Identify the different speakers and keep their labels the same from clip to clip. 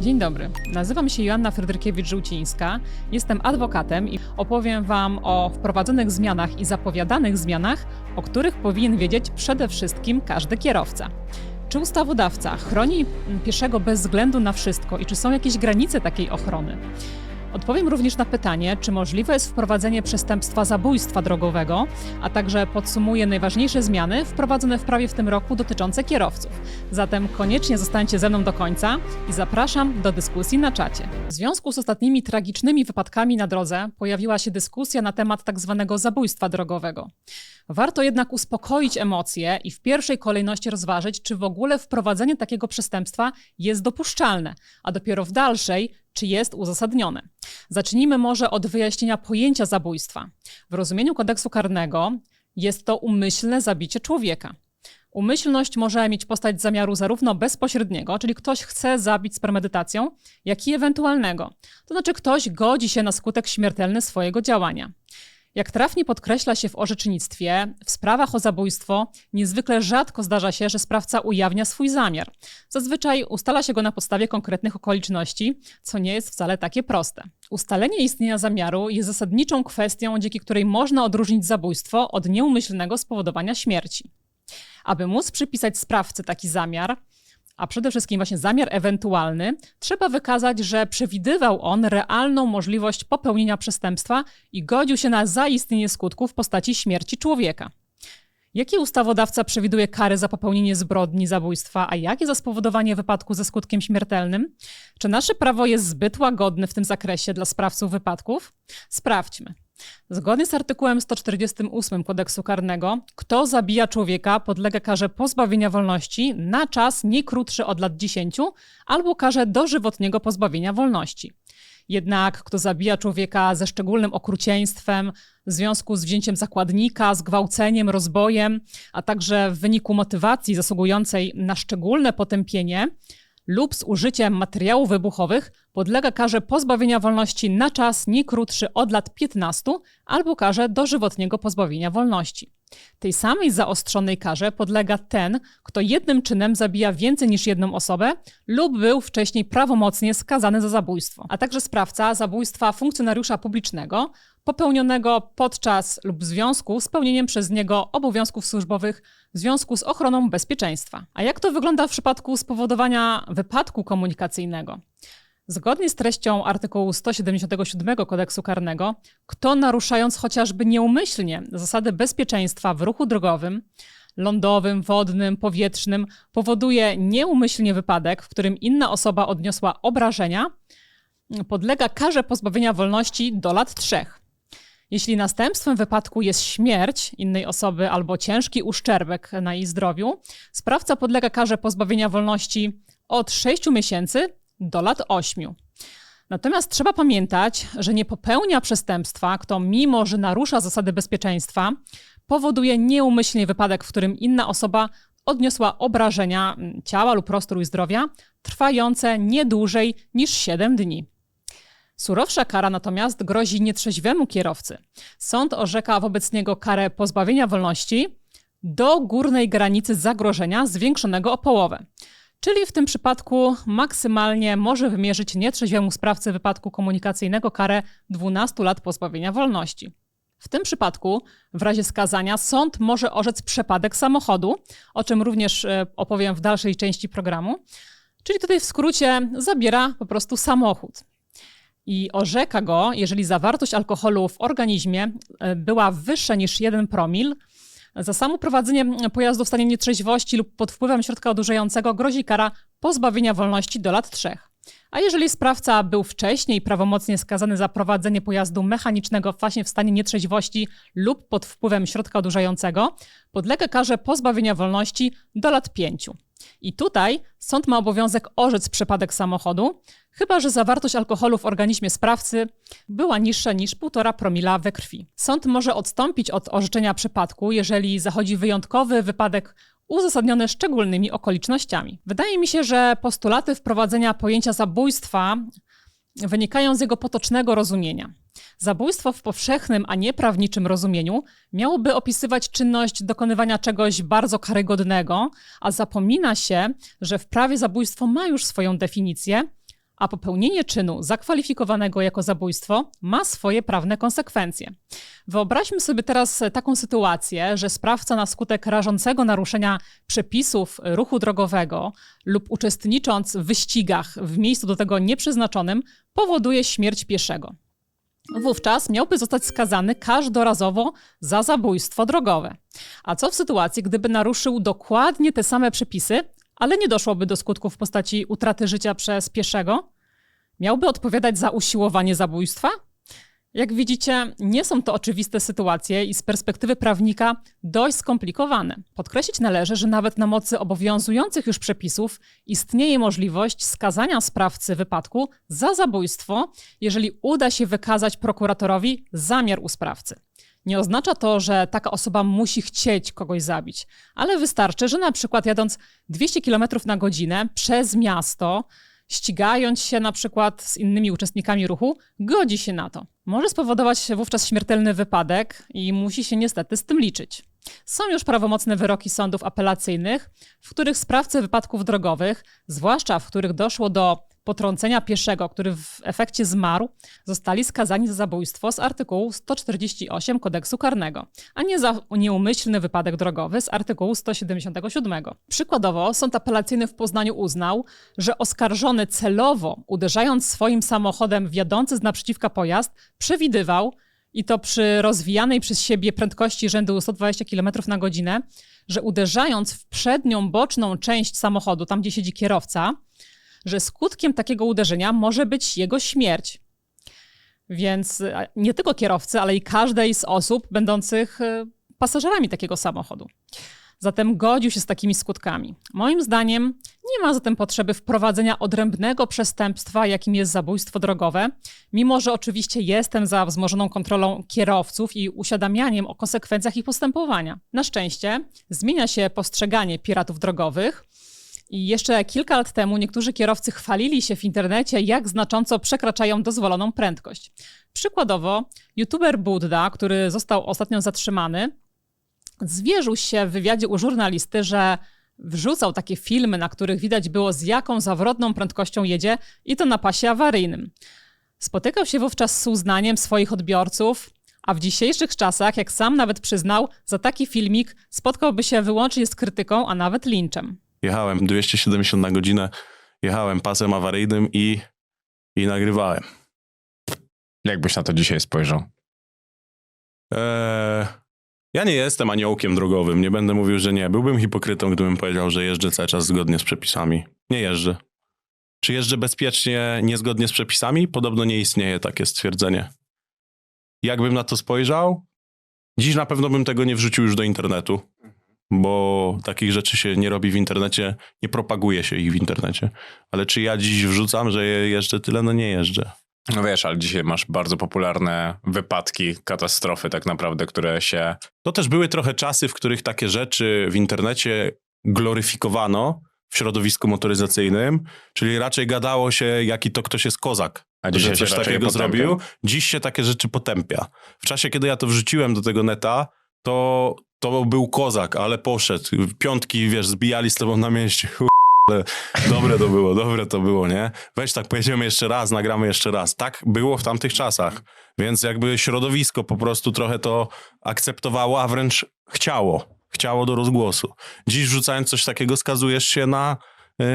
Speaker 1: Dzień dobry, nazywam się Joanna Fryderykiewicz-Żółcińska, jestem adwokatem i opowiem Wam o wprowadzonych zmianach i zapowiadanych zmianach, o których powinien wiedzieć przede wszystkim każdy kierowca. Czy ustawodawca chroni pieszego bez względu na wszystko i czy są jakieś granice takiej ochrony? Odpowiem również na pytanie, czy możliwe jest wprowadzenie przestępstwa zabójstwa drogowego, a także podsumuję najważniejsze zmiany wprowadzone w prawie w tym roku dotyczące kierowców. Zatem koniecznie zostańcie ze mną do końca i zapraszam do dyskusji na czacie. W związku z ostatnimi tragicznymi wypadkami na drodze pojawiła się dyskusja na temat tzw. zabójstwa drogowego. Warto jednak uspokoić emocje i w pierwszej kolejności rozważyć, czy w ogóle wprowadzenie takiego przestępstwa jest dopuszczalne, a dopiero w dalszej, czy jest uzasadnione. Zacznijmy może od wyjaśnienia pojęcia zabójstwa. W rozumieniu kodeksu karnego jest to umyślne zabicie człowieka. Umyślność może mieć postać zamiaru zarówno bezpośredniego, czyli ktoś chce zabić z premedytacją, jak i ewentualnego. To znaczy ktoś godzi się na skutek śmiertelny swojego działania. Jak trafnie podkreśla się w orzecznictwie, w sprawach o zabójstwo niezwykle rzadko zdarza się, że sprawca ujawnia swój zamiar. Zazwyczaj ustala się go na podstawie konkretnych okoliczności, co nie jest wcale takie proste. Ustalenie istnienia zamiaru jest zasadniczą kwestią, dzięki której można odróżnić zabójstwo od nieumyślnego spowodowania śmierci. Aby móc przypisać sprawcy taki zamiar, a przede wszystkim właśnie zamiar ewentualny, trzeba wykazać, że przewidywał on realną możliwość popełnienia przestępstwa i godził się na zaistnienie skutków w postaci śmierci człowieka. Jakie ustawodawca przewiduje kary za popełnienie zbrodni, zabójstwa, a jakie za spowodowanie wypadku ze skutkiem śmiertelnym? Czy nasze prawo jest zbyt łagodne w tym zakresie dla sprawców wypadków? Sprawdźmy. Zgodnie z artykułem 148 kodeksu karnego, kto zabija człowieka, podlega karze pozbawienia wolności na czas nie krótszy od lat 10 albo karze dożywotniego pozbawienia wolności. Jednak kto zabija człowieka ze szczególnym okrucieństwem w związku z wzięciem zakładnika, zgwałceniem, rozbojem, a także w wyniku motywacji zasługującej na szczególne potępienie, lub z użyciem materiałów wybuchowych podlega karze pozbawienia wolności na czas nie krótszy od lat 15 albo karze dożywotniego pozbawienia wolności. Tej samej zaostrzonej karze podlega ten, kto jednym czynem zabija więcej niż jedną osobę lub był wcześniej prawomocnie skazany za zabójstwo, a także sprawca zabójstwa funkcjonariusza publicznego popełnionego podczas lub w związku z pełnieniem przez niego obowiązków służbowych w związku z ochroną bezpieczeństwa. A jak to wygląda w przypadku spowodowania wypadku komunikacyjnego? Zgodnie z treścią artykułu 177 kodeksu karnego, kto naruszając chociażby nieumyślnie zasady bezpieczeństwa w ruchu drogowym, lądowym, wodnym, powietrznym, powoduje nieumyślnie wypadek, w którym inna osoba odniosła obrażenia, podlega karze pozbawienia wolności do lat trzech. Jeśli następstwem wypadku jest śmierć innej osoby albo ciężki uszczerbek na jej zdrowiu, sprawca podlega karze pozbawienia wolności od 6 miesięcy do lat 8. Natomiast trzeba pamiętać, że nie popełnia przestępstwa, kto mimo, że narusza zasady bezpieczeństwa, powoduje nieumyślnie wypadek, w którym inna osoba odniosła obrażenia ciała lub i zdrowia, trwające nie dłużej niż 7 dni. Surowsza kara natomiast grozi nietrzeźwemu kierowcy. Sąd orzeka wobec niego karę pozbawienia wolności do górnej granicy zagrożenia zwiększonego o połowę. Czyli w tym przypadku maksymalnie może wymierzyć nietrzeźwemu sprawcy wypadku komunikacyjnego karę 12 lat pozbawienia wolności. W tym przypadku, w razie skazania, sąd może orzec przepadek samochodu, o czym również e, opowiem w dalszej części programu. Czyli tutaj w skrócie zabiera po prostu samochód i orzeka go, jeżeli zawartość alkoholu w organizmie e, była wyższa niż 1 promil, za samo prowadzenie pojazdu w stanie nietrzeźwości lub pod wpływem środka odurzającego grozi kara pozbawienia wolności do lat 3. A jeżeli sprawca był wcześniej prawomocnie skazany za prowadzenie pojazdu mechanicznego właśnie w stanie nietrzeźwości lub pod wpływem środka odurzającego, podlega karze pozbawienia wolności do lat 5. I tutaj sąd ma obowiązek orzec przypadek samochodu, chyba że zawartość alkoholu w organizmie sprawcy była niższa niż 1,5 promila we krwi. Sąd może odstąpić od orzeczenia przypadku, jeżeli zachodzi wyjątkowy wypadek uzasadniony szczególnymi okolicznościami. Wydaje mi się, że postulaty wprowadzenia pojęcia zabójstwa wynikają z jego potocznego rozumienia. Zabójstwo w powszechnym, a nie prawniczym rozumieniu miałoby opisywać czynność dokonywania czegoś bardzo karygodnego, a zapomina się, że w prawie zabójstwo ma już swoją definicję, a popełnienie czynu zakwalifikowanego jako zabójstwo ma swoje prawne konsekwencje. Wyobraźmy sobie teraz taką sytuację, że sprawca na skutek rażącego naruszenia przepisów ruchu drogowego lub uczestnicząc w wyścigach w miejscu do tego nieprzeznaczonym powoduje śmierć pieszego. Wówczas miałby zostać skazany każdorazowo za zabójstwo drogowe. A co w sytuacji, gdyby naruszył dokładnie te same przepisy, ale nie doszłoby do skutków w postaci utraty życia przez pieszego? Miałby odpowiadać za usiłowanie zabójstwa? Jak widzicie, nie są to oczywiste sytuacje i z perspektywy prawnika dość skomplikowane. Podkreślić należy, że nawet na mocy obowiązujących już przepisów istnieje możliwość skazania sprawcy wypadku za zabójstwo, jeżeli uda się wykazać prokuratorowi zamiar u sprawcy. Nie oznacza to, że taka osoba musi chcieć kogoś zabić, ale wystarczy, że na przykład jadąc 200 km na godzinę przez miasto, ścigając się na przykład z innymi uczestnikami ruchu, godzi się na to. Może spowodować wówczas śmiertelny wypadek i musi się niestety z tym liczyć. Są już prawomocne wyroki sądów apelacyjnych, w których sprawcy wypadków drogowych, zwłaszcza w których doszło do potrącenia pieszego, który w efekcie zmarł, zostali skazani za zabójstwo z artykułu 148 kodeksu karnego, a nie za nieumyślny wypadek drogowy z artykułu 177. Przykładowo, sąd apelacyjny w Poznaniu uznał, że oskarżony celowo, uderzając swoim samochodem w jadący z naprzeciwka pojazd, przewidywał, i to przy rozwijanej przez siebie prędkości rzędu 120 km na godzinę, że uderzając w przednią boczną część samochodu, tam gdzie siedzi kierowca, że skutkiem takiego uderzenia może być jego śmierć. Więc nie tylko kierowcy, ale i każdej z osób będących e, pasażerami takiego samochodu. Zatem godził się z takimi skutkami. Moim zdaniem nie ma zatem potrzeby wprowadzenia odrębnego przestępstwa, jakim jest zabójstwo drogowe, mimo że oczywiście jestem za wzmożoną kontrolą kierowców i uświadamianiem o konsekwencjach ich postępowania. Na szczęście zmienia się postrzeganie piratów drogowych. I jeszcze kilka lat temu niektórzy kierowcy chwalili się w internecie, jak znacząco przekraczają dozwoloną prędkość. Przykładowo, youtuber Budda, który został ostatnio zatrzymany, zwierzył się w wywiadzie u żurnalisty, że wrzucał takie filmy, na których widać było, z jaką zawrotną prędkością jedzie, i to na pasie awaryjnym. Spotykał się wówczas z uznaniem swoich odbiorców, a w dzisiejszych czasach, jak sam nawet przyznał, za taki filmik spotkałby się wyłącznie z krytyką, a nawet linczem.
Speaker 2: Jechałem 270 na godzinę, jechałem pasem awaryjnym i, i nagrywałem.
Speaker 3: Jak byś na to dzisiaj spojrzał?
Speaker 2: Eee, ja nie jestem aniołkiem drogowym, nie będę mówił, że nie. Byłbym hipokrytą, gdybym powiedział, że jeżdżę cały czas zgodnie z przepisami. Nie jeżdżę. Czy jeżdżę bezpiecznie, niezgodnie z przepisami? Podobno nie istnieje takie stwierdzenie. Jakbym na to spojrzał? Dziś na pewno bym tego nie wrzucił już do internetu, bo takich rzeczy się nie robi w internecie, nie propaguje się ich w internecie. Ale czy ja dziś wrzucam, że jeżdżę tyle? No nie jeżdżę.
Speaker 3: No wiesz, ale dzisiaj masz bardzo popularne wypadki, katastrofy tak naprawdę, które się...
Speaker 2: To też były trochę czasy, w których takie rzeczy w internecie gloryfikowano w środowisku motoryzacyjnym, czyli raczej gadało się, jaki to ktoś jest kozak.
Speaker 3: A dzisiaj
Speaker 2: że coś takiego
Speaker 3: potępia.
Speaker 2: zrobił. Dziś się takie rzeczy potępia. W czasie, kiedy ja to wrzuciłem do tego neta, to, to był kozak, ale poszedł. Piątki, wiesz, zbijali z tobą na mieście. Ale dobre to było, dobre to było, nie? Weź tak, pojedziemy jeszcze raz, nagramy jeszcze raz. Tak było w tamtych czasach. Więc jakby środowisko po prostu trochę to akceptowało, a wręcz chciało. Chciało do rozgłosu. Dziś wrzucając coś takiego skazujesz się na, yy,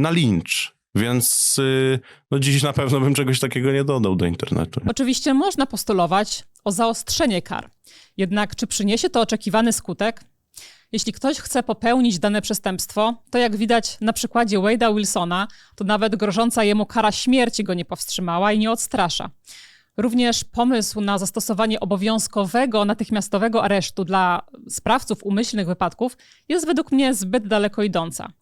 Speaker 2: na lincz. Więc yy, no dziś na pewno bym czegoś takiego nie dodał do internetu.
Speaker 1: Oczywiście można postulować o zaostrzenie kar. Jednak czy przyniesie to oczekiwany skutek? Jeśli ktoś chce popełnić dane przestępstwo, to jak widać na przykładzie Wade'a Wilsona, to nawet grożąca jemu kara śmierci go nie powstrzymała i nie odstrasza. Również pomysł na zastosowanie obowiązkowego, natychmiastowego aresztu dla sprawców umyślnych wypadków jest według mnie zbyt daleko idąca.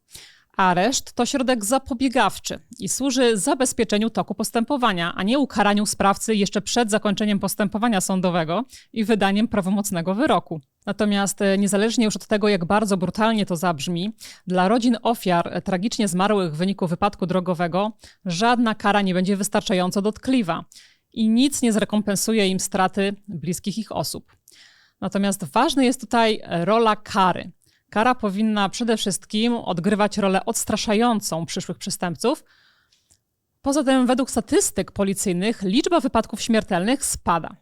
Speaker 1: Areszt to środek zapobiegawczy i służy zabezpieczeniu toku postępowania, a nie ukaraniu sprawcy jeszcze przed zakończeniem postępowania sądowego i wydaniem prawomocnego wyroku. Natomiast e, niezależnie już od tego, jak bardzo brutalnie to zabrzmi, dla rodzin ofiar e, tragicznie zmarłych w wyniku wypadku drogowego żadna kara nie będzie wystarczająco dotkliwa i nic nie zrekompensuje im straty bliskich ich osób. Natomiast ważna jest tutaj rola kary. Kara powinna przede wszystkim odgrywać rolę odstraszającą przyszłych przestępców, Poza tym, według statystyk policyjnych, liczba wypadków śmiertelnych spada.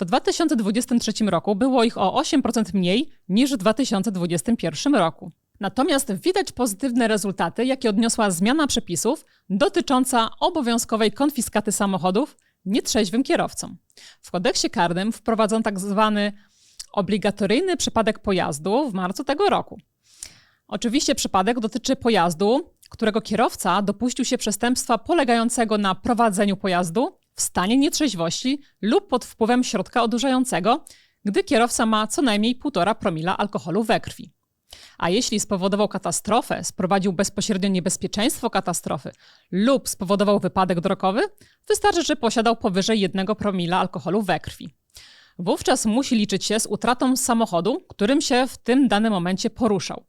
Speaker 1: W 2023 roku było ich o 8% mniej niż w 2021 roku. Natomiast widać pozytywne rezultaty, jakie odniosła zmiana przepisów dotycząca obowiązkowej konfiskaty samochodów nietrzeźwym kierowcom. W kodeksie karnym wprowadzono tak zwany obligatoryjny przypadek pojazdu w marcu tego roku. Oczywiście przypadek dotyczy pojazdu, którego kierowca dopuścił się przestępstwa polegającego na prowadzeniu pojazdu w stanie nietrzeźwości lub pod wpływem środka odurzającego, gdy kierowca ma co najmniej 1,5 promila alkoholu we krwi. A jeśli spowodował katastrofę, sprowadził bezpośrednio niebezpieczeństwo katastrofy lub spowodował wypadek drogowy, wystarczy, że posiadał powyżej 1 promila alkoholu we krwi. Wówczas musi liczyć się z utratą samochodu, którym się w tym danym momencie poruszał.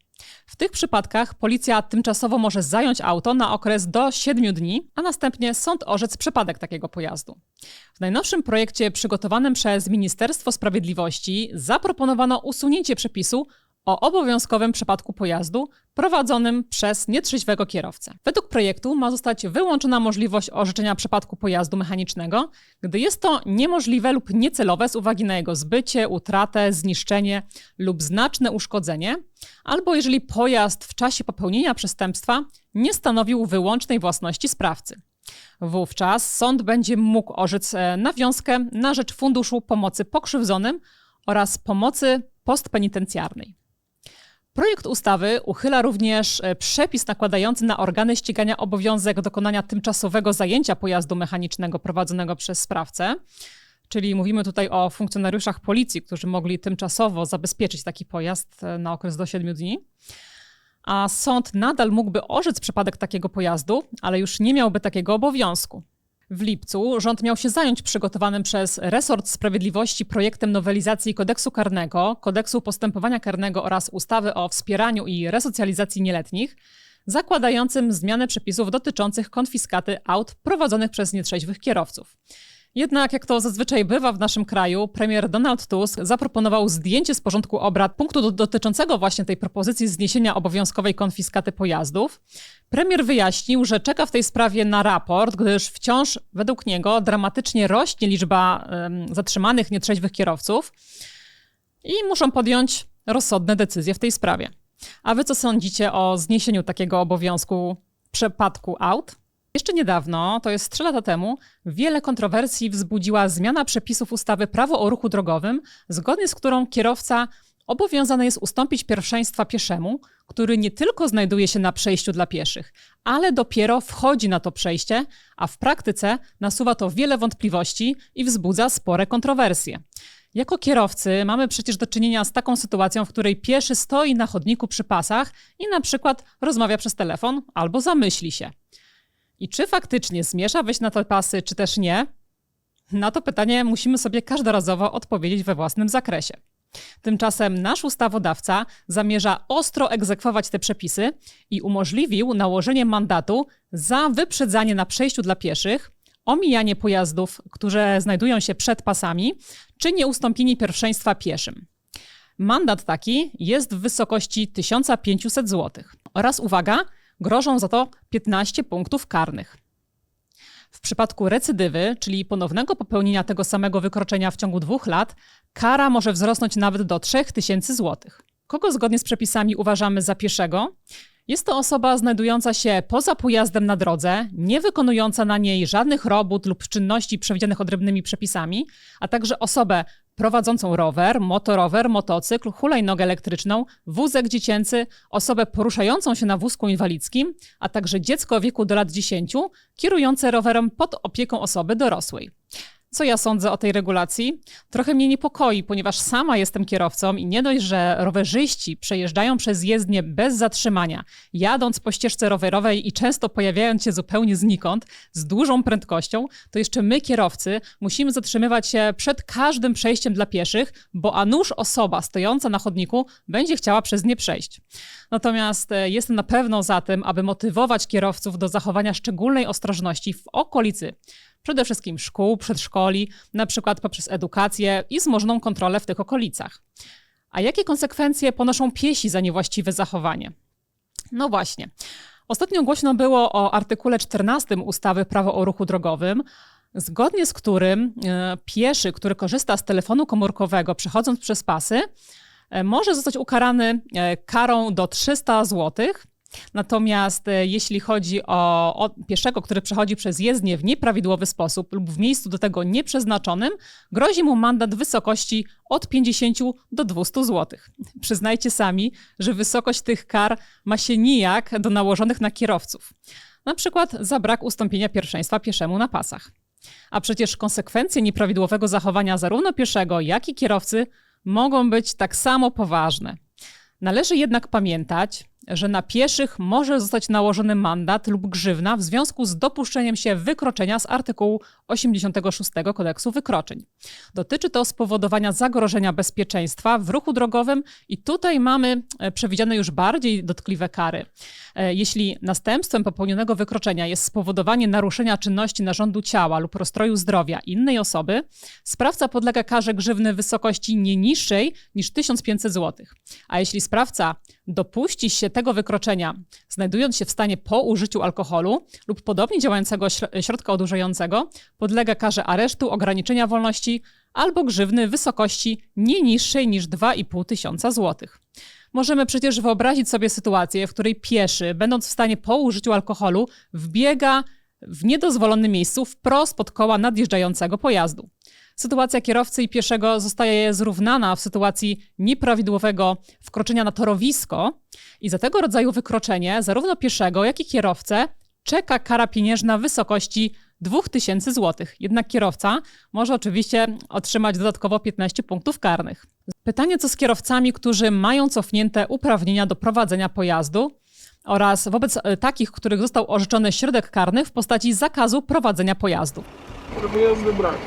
Speaker 1: W tych przypadkach policja tymczasowo może zająć auto na okres do 7 dni, a następnie sąd orzec przypadek takiego pojazdu. W najnowszym projekcie przygotowanym przez Ministerstwo Sprawiedliwości zaproponowano usunięcie przepisu o obowiązkowym przypadku pojazdu prowadzonym przez nietrzeźwego kierowcę. Według projektu ma zostać wyłączona możliwość orzeczenia przypadku pojazdu mechanicznego, gdy jest to niemożliwe lub niecelowe z uwagi na jego zbycie, utratę, zniszczenie lub znaczne uszkodzenie, albo jeżeli pojazd w czasie popełnienia przestępstwa nie stanowił wyłącznej własności sprawcy. Wówczas sąd będzie mógł orzec e, nawiązkę na rzecz Funduszu Pomocy Pokrzywdzonym oraz pomocy postpenitencjarnej. Projekt ustawy uchyla również e, przepis nakładający na organy ścigania obowiązek dokonania tymczasowego zajęcia pojazdu mechanicznego prowadzonego przez sprawcę. Czyli mówimy tutaj o funkcjonariuszach policji, którzy mogli tymczasowo zabezpieczyć taki pojazd e, na okres do 7 dni. A sąd nadal mógłby orzec przypadek takiego pojazdu, ale już nie miałby takiego obowiązku. W lipcu rząd miał się zająć przygotowanym przez resort sprawiedliwości projektem nowelizacji kodeksu karnego, kodeksu postępowania karnego oraz ustawy o wspieraniu i resocjalizacji nieletnich, zakładającym zmianę przepisów dotyczących konfiskaty aut prowadzonych przez nietrzeźwych kierowców. Jednak, jak to zazwyczaj bywa w naszym kraju, premier Donald Tusk zaproponował zdjęcie z porządku obrad punktu do, dotyczącego właśnie tej propozycji zniesienia obowiązkowej konfiskaty pojazdów. Premier wyjaśnił, że czeka w tej sprawie na raport, gdyż wciąż według niego dramatycznie rośnie liczba um, zatrzymanych nietrzeźwych kierowców i muszą podjąć rozsądne decyzje w tej sprawie. A wy co sądzicie o zniesieniu takiego obowiązku w przypadku aut? Jeszcze niedawno, to jest 3 lata temu, wiele kontrowersji wzbudziła zmiana przepisów ustawy Prawo o ruchu drogowym, zgodnie z którą kierowca obowiązany jest ustąpić pierwszeństwa pieszemu, który nie tylko znajduje się na przejściu dla pieszych, ale dopiero wchodzi na to przejście, a w praktyce nasuwa to wiele wątpliwości i wzbudza spore kontrowersje. Jako kierowcy mamy przecież do czynienia z taką sytuacją, w której pieszy stoi na chodniku przy pasach i na przykład rozmawia przez telefon albo zamyśli się. I czy faktycznie zmierza wejść na te pasy, czy też nie? Na to pytanie musimy sobie każdorazowo odpowiedzieć we własnym zakresie. Tymczasem nasz ustawodawca zamierza ostro egzekwować te przepisy i umożliwił nałożenie mandatu za wyprzedzanie na przejściu dla pieszych, omijanie pojazdów, które znajdują się przed pasami, czy nieustąpienie pierwszeństwa pieszym. Mandat taki jest w wysokości 1500 zł. Oraz uwaga, grożą za to 15 punktów karnych. W przypadku recydywy, czyli ponownego popełnienia tego samego wykroczenia w ciągu dwóch lat, kara może wzrosnąć nawet do 3000 zł. Kogo zgodnie z przepisami uważamy za pieszego? Jest to osoba znajdująca się poza pojazdem na drodze, nie wykonująca na niej żadnych robót lub czynności przewidzianych odrębnymi przepisami, a także osobę prowadzącą rower, motorower, motocykl, hulajnogę elektryczną, wózek dziecięcy, osobę poruszającą się na wózku inwalidzkim, a także dziecko w wieku do lat 10, kierujące rowerem pod opieką osoby dorosłej. Co ja sądzę o tej regulacji? Trochę mnie niepokoi, ponieważ sama jestem kierowcą i nie dość, że rowerzyści przejeżdżają przez jezdnię bez zatrzymania, jadąc po ścieżce rowerowej i często pojawiając się zupełnie znikąd, z dużą prędkością, to jeszcze my, kierowcy, musimy zatrzymywać się przed każdym przejściem dla pieszych, bo a nuż osoba stojąca na chodniku będzie chciała przez nie przejść. Natomiast e, jestem na pewno za tym, aby motywować kierowców do zachowania szczególnej ostrożności w okolicy przede wszystkim szkół, przedszkoli, na przykład poprzez edukację i wzmożoną kontrolę w tych okolicach. A jakie konsekwencje ponoszą piesi za niewłaściwe zachowanie? No właśnie. Ostatnio głośno było o artykule 14 ustawy Prawo o ruchu drogowym, zgodnie z którym e, pieszy, który korzysta z telefonu komórkowego przechodząc przez pasy, e, może zostać ukarany e, karą do 300 zł. Natomiast e, jeśli chodzi o, o pieszego, który przechodzi przez jezdnię w nieprawidłowy sposób lub w miejscu do tego nieprzeznaczonym, grozi mu mandat w wysokości od 50 do 200 zł. Przyznajcie sami, że wysokość tych kar ma się nijak do nałożonych na kierowców. Na przykład za brak ustąpienia pierwszeństwa pieszemu na pasach. A przecież konsekwencje nieprawidłowego zachowania zarówno pieszego, jak i kierowcy mogą być tak samo poważne. Należy jednak pamiętać, że na pieszych może zostać nałożony mandat lub grzywna w związku z dopuszczeniem się wykroczenia z artykułu 86 kodeksu wykroczeń. Dotyczy to spowodowania zagrożenia bezpieczeństwa w ruchu drogowym i tutaj mamy e, przewidziane już bardziej dotkliwe kary. E, Jeśli następstwem popełnionego wykroczenia jest spowodowanie naruszenia czynności narządu ciała lub rozstroju zdrowia innej osoby, sprawca podlega karze grzywny wysokości nie niższej niż 1500 zł. A jeśli sprawca dopuści się tego wykroczenia, znajdując się w stanie po użyciu alkoholu lub podobnie działającego śro- środka odurzającego, podlega karze aresztu, ograniczenia wolności albo grzywny wysokości nie niższej niż 2,5 tysiąca złotych. Możemy przecież wyobrazić sobie sytuację, w której pieszy, będąc w stanie po użyciu alkoholu, wbiega w niedozwolonym miejscu wprost pod koła nadjeżdżającego pojazdu. Sytuacja kierowcy i pieszego zostaje zrównana w sytuacji nieprawidłowego wkroczenia na torowisko i za tego rodzaju wykroczenie zarówno pieszego, jak i kierowcę czeka kara pieniężna w wysokości 2000 zł. Jednak kierowca może oczywiście otrzymać dodatkowo 15 punktów karnych. Pytanie, co z kierowcami, którzy mają cofnięte uprawnienia do prowadzenia pojazdu oraz wobec e, takich, których został orzeczony środek karny w postaci zakazu prowadzenia pojazdu.
Speaker 4: Jazdy brak.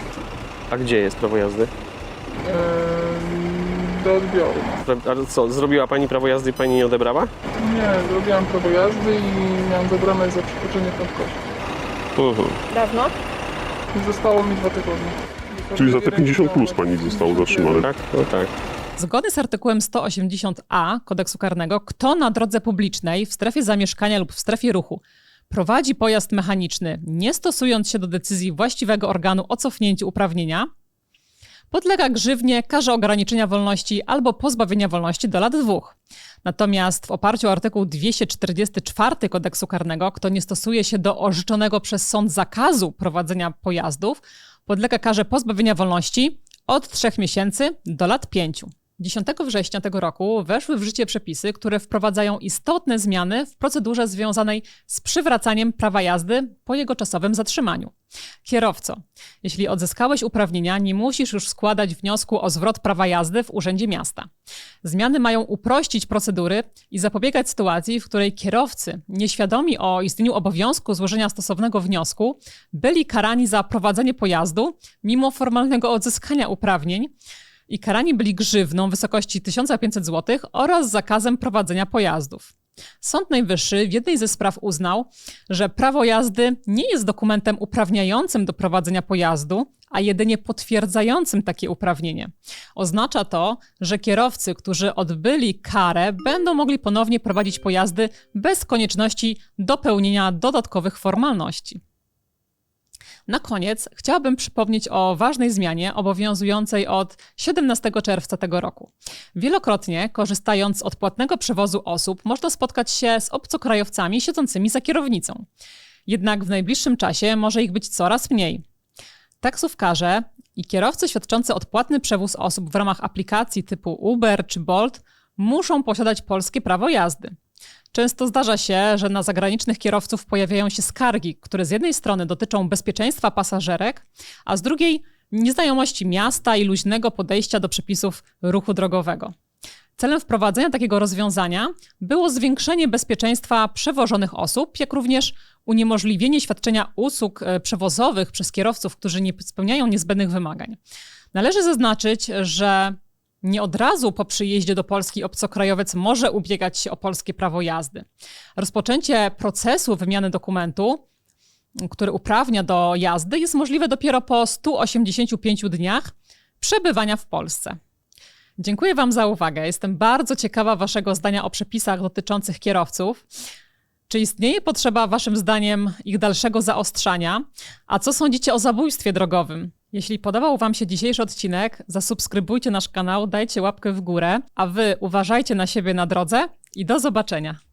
Speaker 5: A gdzie jest prawo jazdy?
Speaker 4: Eee, do odbioru.
Speaker 5: Pra- Ale co, zrobiła pani prawo jazdy i pani nie odebrała?
Speaker 4: Nie, zrobiłam prawo jazdy i miałam zabrane za przekroczenie prędkości.
Speaker 5: Mhm.
Speaker 6: Dawno?
Speaker 4: Zostało mi dwa tygodnie.
Speaker 7: Czyli za te 50 plus pani zostało zatrzymane.
Speaker 5: Tak? No tak.
Speaker 1: Zgodnie z artykułem 180a kodeksu karnego, kto na drodze publicznej, w strefie zamieszkania lub w strefie ruchu prowadzi pojazd mechaniczny, nie stosując się do decyzji właściwego organu o cofnięciu uprawnienia, podlega grzywnie, karze ograniczenia wolności albo pozbawienia wolności do lat dwóch. Natomiast w oparciu o artykuł 244 kodeksu karnego, kto nie stosuje się do orzeczonego przez sąd zakazu prowadzenia pojazdów, podlega karze pozbawienia wolności od 3 miesięcy do lat 5. 10 września tego roku weszły w życie przepisy, które wprowadzają istotne zmiany w procedurze związanej z przywracaniem prawa jazdy po jego czasowym zatrzymaniu. Kierowco, jeśli odzyskałeś uprawnienia, nie musisz już składać wniosku o zwrot prawa jazdy w Urzędzie Miasta. Zmiany mają uprościć procedury i zapobiegać sytuacji, w której kierowcy, nieświadomi o istnieniu obowiązku złożenia stosownego wniosku, byli karani za prowadzenie pojazdu mimo formalnego odzyskania uprawnień i karani byli grzywną w wysokości 1500 zł oraz zakazem prowadzenia pojazdów. Sąd Najwyższy w jednej ze spraw uznał, że prawo jazdy nie jest dokumentem uprawniającym do prowadzenia pojazdu, a jedynie potwierdzającym takie uprawnienie. Oznacza to, że kierowcy, którzy odbyli karę, będą mogli ponownie prowadzić pojazdy bez konieczności dopełnienia dodatkowych formalności. Na koniec chciałabym przypomnieć o ważnej zmianie obowiązującej od 17 czerwca tego roku. Wielokrotnie, korzystając z odpłatnego przewozu osób, można spotkać się z obcokrajowcami siedzącymi za kierownicą. Jednak w najbliższym czasie może ich być coraz mniej. Taksówkarze i kierowcy świadczący odpłatny przewóz osób w ramach aplikacji typu Uber czy Bolt muszą posiadać polskie prawo jazdy. Często zdarza się, że na zagranicznych kierowców pojawiają się skargi, które z jednej strony dotyczą bezpieczeństwa pasażerek, a z drugiej nieznajomości miasta i luźnego podejścia do przepisów ruchu drogowego. Celem wprowadzenia takiego rozwiązania było zwiększenie bezpieczeństwa przewożonych osób, jak również uniemożliwienie świadczenia usług e, przewozowych przez kierowców, którzy nie spełniają niezbędnych wymagań. Należy zaznaczyć, że nie od razu po przyjeździe do Polski obcokrajowiec może ubiegać się o polskie prawo jazdy. Rozpoczęcie procesu wymiany dokumentu, który uprawnia do jazdy, jest możliwe dopiero po 185 dniach przebywania w Polsce. Dziękuję Wam za uwagę. Jestem bardzo ciekawa Waszego zdania o przepisach dotyczących kierowców. Czy istnieje potrzeba, Waszym zdaniem, ich dalszego zaostrzania? A co sądzicie o zabójstwie drogowym? Jeśli podobał Wam się dzisiejszy odcinek, zasubskrybujcie nasz kanał, dajcie łapkę w górę, a Wy uważajcie na siebie na drodze i do zobaczenia.